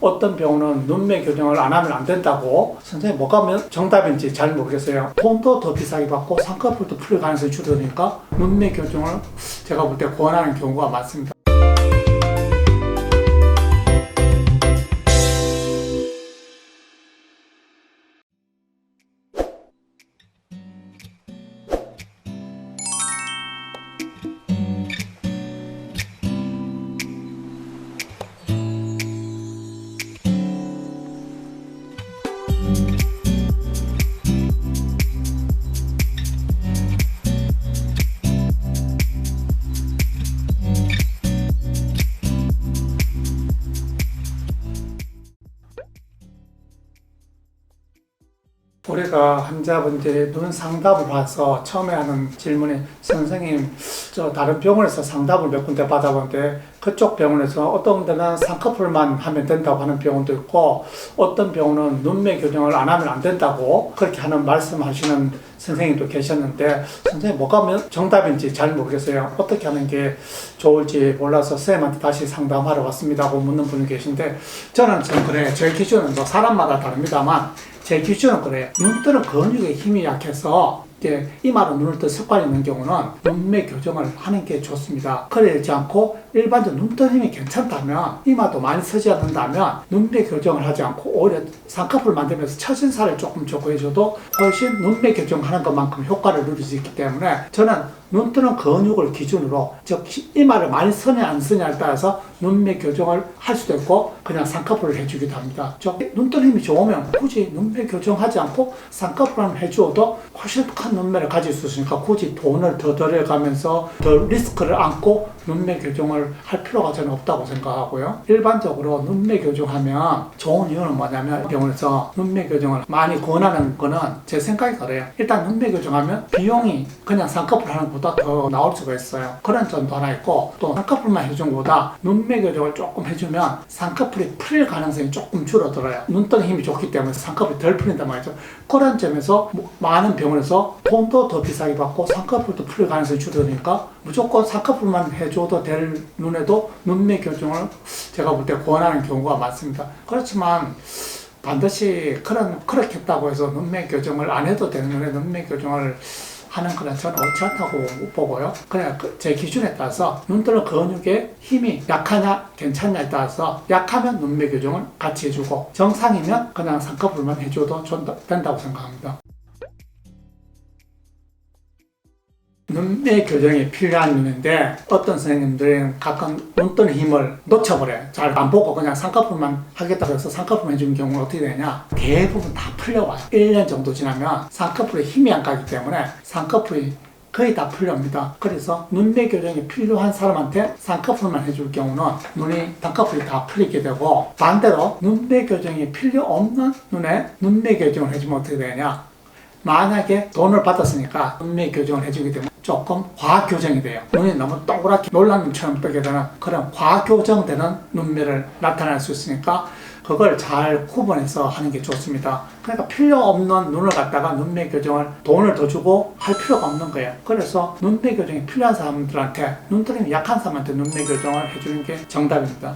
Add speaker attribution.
Speaker 1: 어떤 병원은 눈매 교정을 안 하면 안 된다고 선생님 뭐가 면- 정답인지 잘 모르겠어요. 돈도 더 비싸게 받고 상가풀도 풀릴 가능성이 줄어드니까 눈매 교정을 제가 볼 때 권하는 경우가 많습니다. 우리가 환자분들이 눈 상담을 봐서 처음에 하는 질문이 선생님 저 다른 병원에서 상담을 몇 군데 받아봤는데 그쪽 병원에서 어떤 데는 쌍꺼풀만 하면 된다고 하는 병원도 있고 어떤 병원은 눈매 교정을 안 하면 안 된다고 그렇게 하는 말씀하시는 선생님도 계셨는데 선생님 뭐가 면- 정답인지 잘 모르겠어요. 어떻게 하는 게 좋을지 몰라서 선생님한테 다시 상담하러 왔습니다 고 묻는 분이 계신데 저는 좀 그래 제 기준은 뭐 사람마다 다릅니다만 제 기준은 그래요. 눈 뜨는 근육의 힘이 약해서 이제 이마로 눈을 뜰 습관이 있는 경우는 눈매 교정을 하는 게 좋습니다. 그러지 않고 일반적으로 눈뜬 힘이 괜찮다면 이마도 많이 쓰지 않는다면 눈매 교정을 하지 않고 오히려 쌍꺼풀 만들면서 처진살을 조금 조고 해줘도 훨씬 눈매 교정하는 것만큼 효과를 누릴 수 있기 때문에 저는 눈 뜨는 근육을 기준으로 즉 이마를 많이 쓰냐 안 쓰냐에 따라서 눈매 교정을 할 수도 있고 그냥 쌍꺼풀을 해주기도 합니다. 저눈 뜨는 힘이 좋으면 굳이 눈매 교정하지 않고 쌍꺼풀만 해주어도 훨씬 큰 눈매를 가질 수 있으니까 굳이 돈을 더 들여가면서 더 리스크를 안고 눈매 교정을 할 필요가 저는 없다고 생각하고요. 일반적으로 눈매 교정하면 좋은 이유는 뭐냐면 병원에서 눈매 교정을 많이 권하는 거는 제 생각이 그래요. 일단 눈매 교정하면 비용이 그냥 쌍꺼풀 하는 것보다 더 나올 수가 있어요. 그런 점도 하나 있고 또 쌍꺼풀만 해준 것보다 눈매 교정을 조금 해주면 쌍꺼풀이 풀릴 가능성이 조금 줄어들어요. 눈뜨는 힘이 좋기 때문에 쌍꺼풀이 덜 풀린단 말이죠. 그런 점에서 뭐 많은 병원에서 돈도 더 비싸게 받고 쌍꺼풀도 풀릴 가능성이 줄어드니까 무조건 쌍꺼풀만 해줘도 될 눈에도 눈매 교정을 제가 볼 때 권하는 경우가 많습니다. 그렇지만 반드시 그런 그렇게 했다고 해서 눈매 교정을 안 해도 되는 눈에 눈매 교정을 하는 거는 저는 옳지 않다고 보고요. 그냥 그제 기준에 따라서 눈뜨는 근육의 힘이 약하냐 괜찮냐에 따라서 약하면 눈매 교정을 같이 해주고 정상이면 그냥 쌍꺼풀만 해줘도 된다고 생각합니다. 눈매 교정이 필요한 눈인데 어떤 선생님들은 가끔 눈 뜨는 힘을 놓쳐버려요. 잘 안 보고 그냥 쌍꺼풀만 하겠다고 해서 쌍꺼풀만 해주는 경우는 어떻게 되냐 대부분 다 풀려와요. 1년 정도 지나면 쌍꺼풀에 힘이 안 가기 때문에 쌍꺼풀이 거의 다 풀려옵니다. 그래서 눈매 교정이 필요한 사람한테 쌍꺼풀만 해줄 경우는 눈이 쌍꺼풀이 다 풀리게 되고 반대로 눈매 교정이 필요 없는 눈에 눈매 교정을 해주면 어떻게 되냐 만약에 돈을 받았으니까 눈매 교정을 해주게 되면 조금 과교정이 돼요. 눈이 너무 동그랗게 놀란 눈처럼 뜨게 되는 그런 과교정되는 눈매를 나타낼 수 있으니까 그걸 잘 구분해서 하는 게 좋습니다. 그러니까 필요 없는 눈을 갖다가 눈매 교정을 돈을 더 주고 할 필요가 없는 거예요. 그래서 눈매 교정이 필요한 사람들한테 눈 뜨림이 약한 사람한테 눈매 교정을 해주는 게 정답입니다.